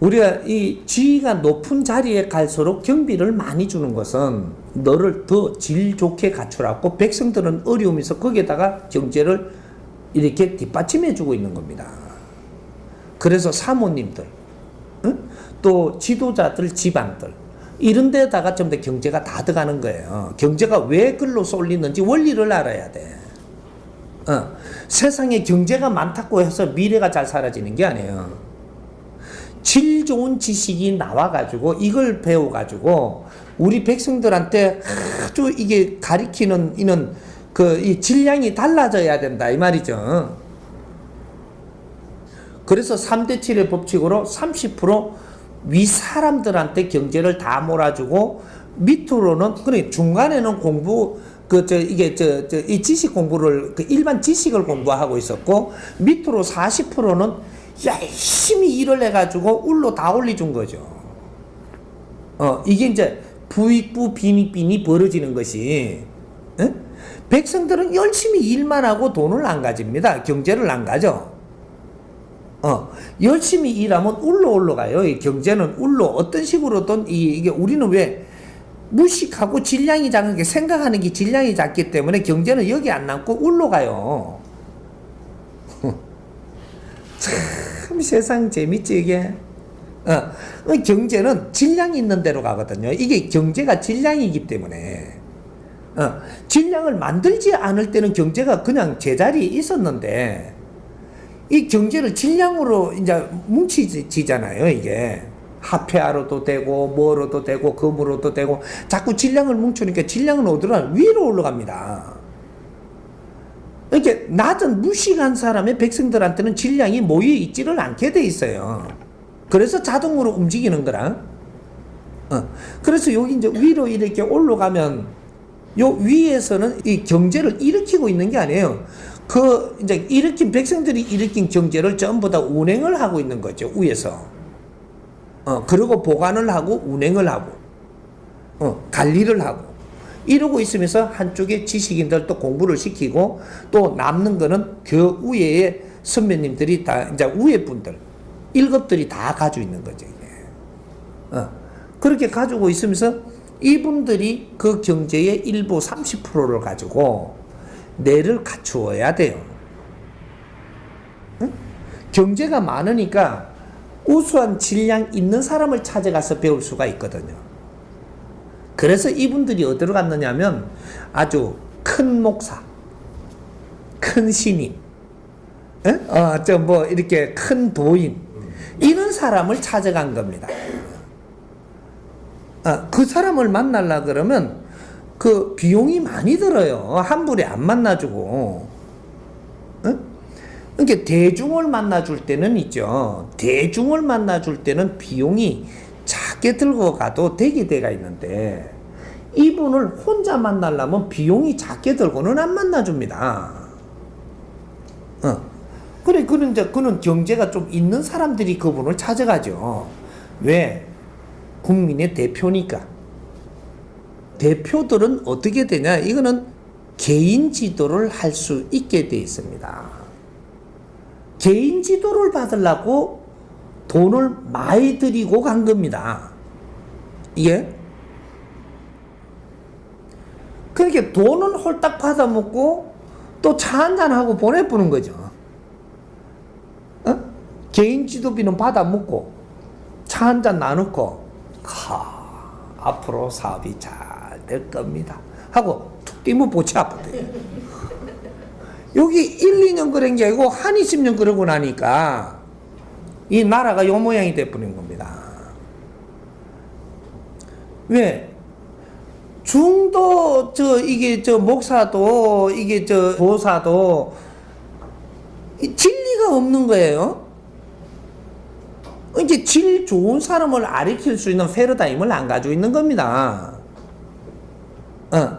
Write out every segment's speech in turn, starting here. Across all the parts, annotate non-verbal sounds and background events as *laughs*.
우리가 이 지위가 높은 자리에 갈수록 경비를 많이 주는 것은 너를 더 질 좋게 갖추라고 백성들은 어려움이 있어 거기에다가 경제를 이렇게 뒷받침해 주고 있는 겁니다. 그래서 사모님들, 응? 또 지도자들 집안들 이런 데다가 좀 더 경제가 다 들어가는 거예요. 경제가 왜 글로 쏠리는지 원리를 알아야 돼. 어, 세상에 경제가 많다고 해서 미래가 잘 사라지는 게 아니에요. 질 좋은 지식이 나와가지고 이걸 배워가지고 우리 백성들한테 아주 이게 가리키는 이는 그 이 질량이 달라져야 된다 이 말이죠. 그래서 3대 7의 법칙으로 30%위 사람들한테 경제를 다 몰아주고 밑으로는 그래 중간에는 공부 그 저 이게 저 저 이 지식 공부를 그 일반 지식을 공부하고 있었고 밑으로 40%는 열심히 일을 해가지고 울로 다 올려준 거죠. 어 이게 이제 부익부 빈익빈이 벌어지는 것이 에? 백성들은 열심히 일만 하고 돈을 안 가집니다. 경제를 안 가죠. 어, 열심히 일하면 울로 올라가요. 이 경제는 울로 어떤 식으로든 이, 이게 우리는 왜 무식하고 질량이 작은 게 생각하는 게 질량이 작기 때문에 경제는 여기 안 남고 울로 가요. *laughs* 참 세상 재밌지 이게. 어, 어, 경제는 질량이 있는 대로 가거든요. 이게 경제가 질량이기 때문에. 어, 질량을 만들지 않을 때는 경제가 그냥 제자리에 있었는데, 이 경제를 질량으로 이제 뭉치지잖아요, 이게. 화폐화로도 되고, 뭐로도 되고, 금으로도 되고, 자꾸 질량을 뭉치니까 질량은 어디로 위로 올라갑니다. 이렇게 낮은 무식한 사람의 백성들한테는 질량이 모여 있지를 않게 돼 있어요. 그래서 자동으로 움직이는 거라. 어. 그래서 여기 이제 위로 이렇게 올라가면 요 위에서는 이 경제를 일으키고 있는 게 아니에요. 그 이제 일으킨 백성들이 일으킨 경제를 전부 다 운행을 하고 있는 거죠. 위에서. 어, 그리고 보관을 하고 운행을 하고 어, 관리를 하고 이러고 있으면서 한쪽에 지식인들 또 공부를 시키고 또 남는 거는 그 위에 선배님들이 다 이제 위에 분들 일급들이 다 가지고 있는 거죠. 이게. 어. 그렇게 가지고 있으면서 이분들이 그 경제의 일부 30%를 가지고 뇌를 갖추어야 돼요. 응? 경제가 많으니까 우수한 질량 있는 사람을 찾아가서 배울 수가 있거든요. 그래서 이분들이 어디로 갔느냐면 아주 큰 목사, 큰 신임, 어, 저뭐 이렇게 큰 도인, 이런 사람을 찾아간 겁니다. 아, 그 사람을 만나려 그러면 그 비용이 많이 들어요. 한 분에 안 만나주고. 응? 그러니까 대중을 만나줄 때는 있죠. 대중을 만나줄 때는 비용이 작게 들고 가도 돼가 있는데 이분을 혼자 만나려면 비용이 작게 들고는 안 만나줍니다. 어. 그래, 그는 이제 그는 경제가 좀 있는 사람들이 그분을 찾아가죠. 왜? 국민의 대표니까. 대표들은 어떻게 되냐? 이거는 개인 지도를 할 수 있게 돼 있습니다. 개인 지도를 받으려고 돈을 많이 들이고 간 겁니다. 이게 그렇게 돈은 홀딱 받아먹고 또 차 한잔하고 보내보는 거죠. 어? 개인 지도비는 받아먹고 차 한잔 나누고 하, 앞으로 사업이 잘 될 겁니다. 하고 툭 뛰면 보치 아프대. 여기 1, 2년 그런 게 아니고 한 20년 그러고 나니까 이 나라가 요 모양이 돼버린 겁니다. 왜? 중도 저 이게 저 목사도 이게 저 도사도 진리가 없는 거예요. 이제 질 좋은 사람을 아리킬 수 있는 패러다임을 안 가지고 있는 겁니다. 어.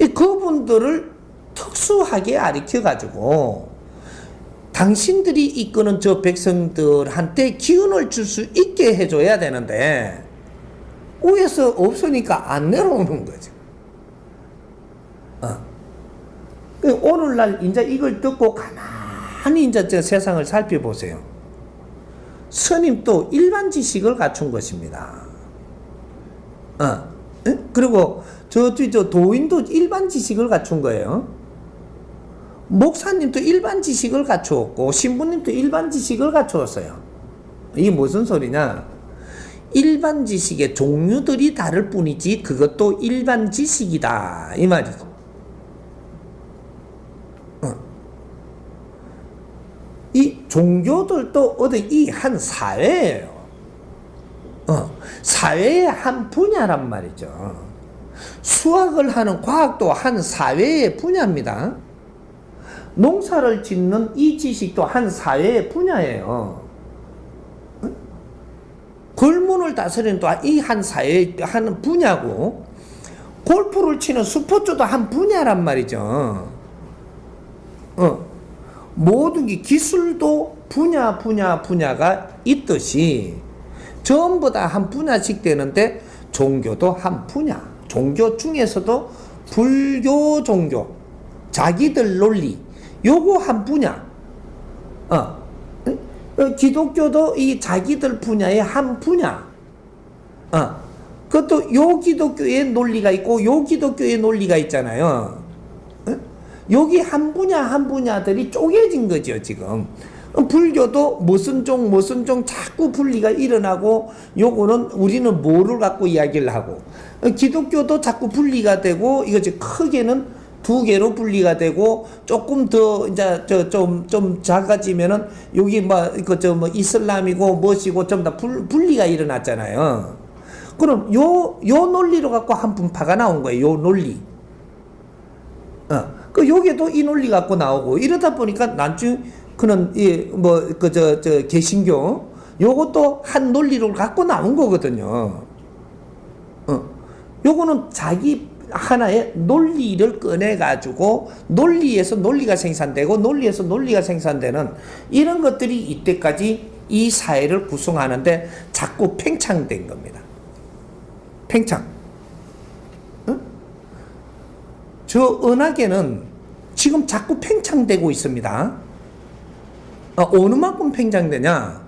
이 그분들을 특수하게 아리켜 가지고 당신들이 이끄는 저 백성들한테 기운을 줄 수 있게 해줘야 되는데 위에서 없으니까 안 내려오는 거죠. 어. 그 오늘날 이제 이걸 듣고 가만히 이제 저 세상을 살펴보세요. 스님도 일반 지식을 갖춘 것입니다. 어. 예? 그리고 저, 저, 저 도인도 일반 지식을 갖춘 거예요. 목사님도 일반 지식을 갖추었고 신부님도 일반 지식을 갖추었어요. 이게 무슨 소리냐? 일반 지식의 종류들이 다를 뿐이지 그것도 일반 지식이다 이 말이죠. 어. 이 종교들도 어디 이 한 사회예요. 어, 사회의 한 분야란 말이죠. 수학을 하는 과학도 한 사회의 분야입니다. 농사를 짓는 이 지식도 한 사회의 분야예요. 걸문을 다스리는 또 이 한 사회의 한 분야고, 골프를 치는 스포츠도 한 분야란 말이죠. 어, 모든 게 기술도 분야, 분야, 분야가 있듯이 전부 다 한 분야씩 되는데 종교도 한 분야. 종교 중에서도 불교 종교, 자기들 논리, 요거 한 분야. 어. 어, 기독교도 이 자기들 분야의 한 분야. 어. 그것도 요 기독교의 논리가 있고 요 기독교의 논리가 있잖아요. 어? 여기 한 분야 한 분야들이 쪼개진 거죠, 지금. 어, 불교도 무슨 종 무슨 종 자꾸 분리가 일어나고 요거는 우리는 뭐를 갖고 이야기를 하고 어, 기독교도 자꾸 분리가 되고 이거 이제 크게는 두 개로 분리가 되고 조금 더 이제 저좀좀 작아지면은 여기 뭐 이거 저뭐 이슬람이고 무엇이고 좀 다 분리가 일어났잖아요. 그럼 요 요 논리로 갖고 한 분파가 나온 거예요. 요 논리. 어. 그 여기도 이 논리 갖고 나오고 이러다 보니까 나중 그는 이뭐그 저저 개신교 요것도 한 논리를 갖고 나온 거거든요. 어. 요거는 자기 하나의 논리를 꺼내 가지고 논리에서 논리가 생산되고 논리에서 논리가 생산되는 이런 것들이 이때까지 이 사회를 구성하는데 자꾸 팽창된 겁니다. 팽창. 어? 저 은하계는 지금 자꾸 팽창되고 있습니다. 어, 어느 만큼 팽창되냐?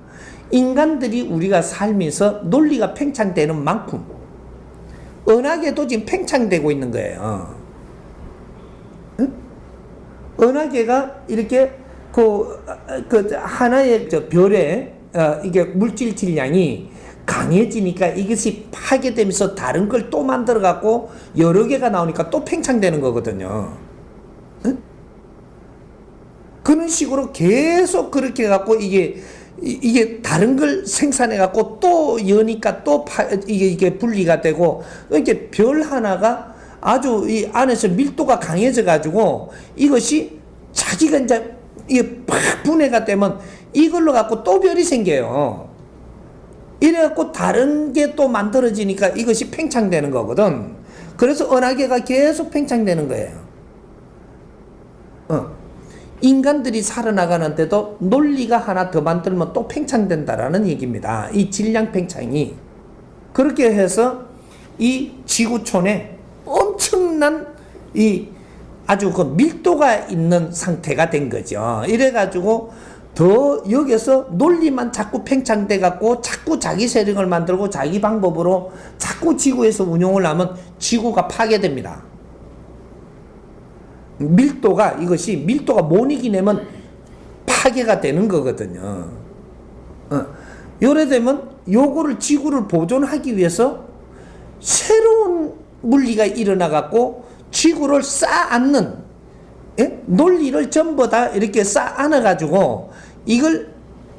인간들이 우리가 살면서 논리가 팽창되는 만큼 은하계도 지금 팽창되고 있는 거예요. 응? 은하계가 이렇게 그, 그 하나의 저 별에 어, 이게 물질 질량이 강해지니까 이것이 파괴되면서 다른 걸 또 만들어 갖고 여러 개가 나오니까 또 팽창되는 거거든요. 응? 그런 식으로 계속 그렇게 갖고 이게 이게 다른 걸 생산해 갖고 또 여니까 또 파, 이게 이게 분리가 되고 이렇게 별 하나가 아주 이 안에서 밀도가 강해져 가지고 이것이 자기가 이제 이게 팍 분해가 되면 이걸로 갖고 또 별이 생겨요. 이래 갖고 다른 게 또 만들어지니까 이것이 팽창되는 거거든. 그래서 은하계가 계속 팽창되는 거예요. 어. 인간들이 살아나가는데도 논리가 하나 더 만들면 또 팽창된다라는 얘기입니다. 이 질량 팽창이. 그렇게 해서 이 지구촌에 엄청난 이 아주 그 밀도가 있는 상태가 된 거죠. 이래가지고 더 여기서 논리만 자꾸 팽창돼 갖고 자꾸 자기 세력을 만들고 자기 방법으로 자꾸 지구에서 운용을 하면 지구가 파괴됩니다. 밀도가 이것이 밀도가 못 이기내면 파괴가 되는 거거든요. 어. 요래 되면 요거를 지구를 보존하기 위해서 새로운 물리가 일어나 갖고 지구를 쌓아앉는 예? 논리를 전부 다 이렇게 쌓아놔 가지고 이걸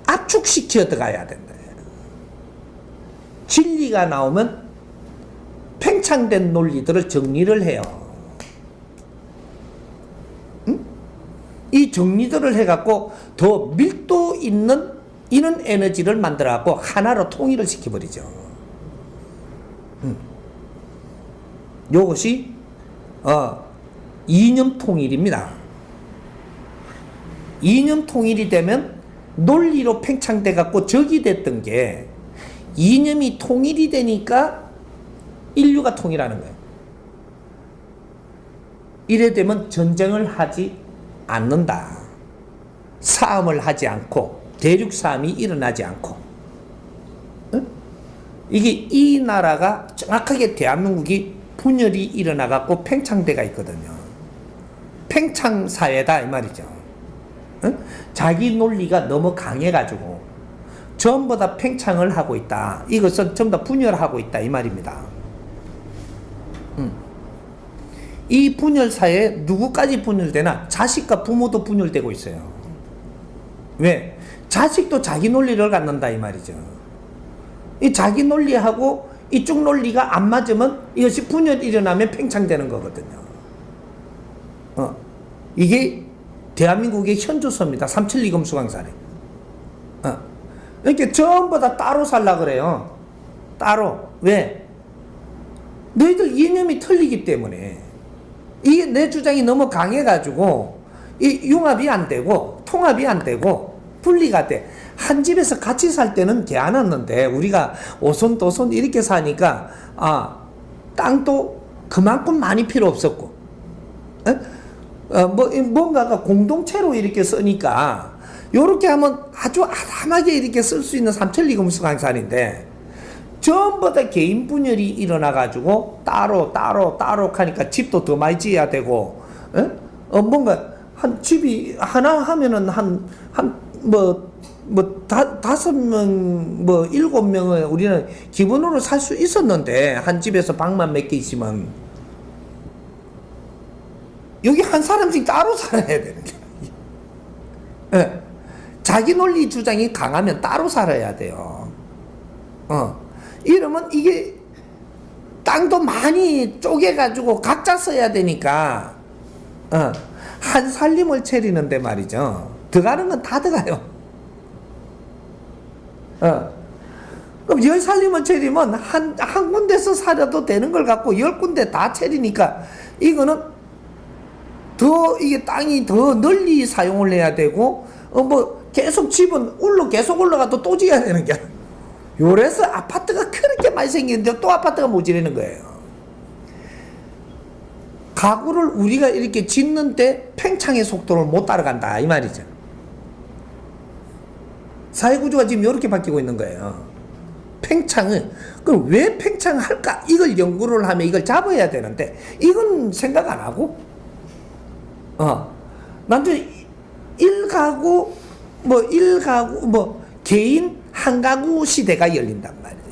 압축시켜 들어가야 된다. 진리가 나오면 팽창된 논리들을 정리를 해요. 이 정리들을 해갖고 더 밀도 있는 이런 에너지를 만들어갖고 하나로 통일을 시켜버리죠. 음. 요것이 어, 이념 통일입니다. 이념 통일이 되면 논리로 팽창돼 갖고 적이 됐던 게 이념이 통일이 되니까 인류가 통일하는 거예요. 이래 되면 전쟁을 하지 않는다. 싸움을 하지 않고 대륙 싸움이 일어나지 않고 이게 이 나라가 정확하게 대한민국이 분열이 일어나갖고 팽창대가 있거든요. 팽창 사회다 이 말이죠. 응? 자기 논리가 너무 강해가지고 전부 다 팽창을 하고 있다. 이것은 전부 다 분열하고 있다 이 말입니다. 음. 이 분열 사회에 누구까지 분열되나 자식과 부모도 분열되고 있어요. 왜? 자식도 자기 논리를 갖는다 이 말이죠. 이 자기 논리하고 이쪽 논리가 안 맞으면 이것이 분열이 일어나면 팽창되는 거거든요. 어. 이게 대한민국의 현주소입니다. 삼천리금 수강사례. 어. 이렇게 전부 다 따로 살라 그래요. 따로. 왜? 너희들 이념이 틀리기 때문에. 이게 내 주장이 너무 강해가지고, 이 융합이 안 되고, 통합이 안 되고, 분리가 돼. 한 집에서 같이 살 때는 괜찮았는데, 우리가 오손도손 이렇게 사니까, 아, 땅도 그만큼 많이 필요 없었고, 에? 어, 뭐, 이 뭔가가 공동체로 이렇게 쓰니까, 요렇게 하면 아주 아담하게 이렇게 쓸 수 있는 삼천리 금수 강산인데, 전부 다 개인 분열이 일어나가지고, 따로, 따로, 따로 하니까 집도 더 많이 지어야 되고, 에? 어, 뭔가, 한 집이 하나 하면은 한, 한, 뭐, 뭐, 다, 다섯 명, 뭐, 일곱 명을 우리는 기본으로 살 수 있었는데, 한 집에서 방만 몇 개 있으면, 여기 한 사람씩 따로 살아야 되는 게. 예. 자기 논리 주장이 강하면 따로 살아야 돼요. 어. 이러면 이게 땅도 많이 쪼개가지고 각자 써야 되니까, 어. 한 살림을 차리는데 말이죠. 들어가는 건 다 들어가요. 어. 그럼 열 살림을 차리면 한, 한 군데서 살아도 되는 걸 갖고 열 군데 다 차리니까 이거는 더 이게 땅이 더 널리 사용을 해야 되고 어 뭐 계속 집은 올로 계속 올라가도 또 지어야 되는 게 요래서 아파트가 그렇게 많이 생기는데 또 아파트가 모자라는 거예요. 가구를 우리가 이렇게 짓는 때 팽창의 속도를 못 따라간다 이 말이죠. 사회 구조가 지금 이렇게 바뀌고 있는 거예요. 팽창을 그럼 왜 팽창할까? 이걸 연구를 하면 이걸 잡아야 되는데 이건 생각 안 하고 어. 난저 일가구 뭐 일가구 뭐 개인 한 가구 시대가 열린단 말이야.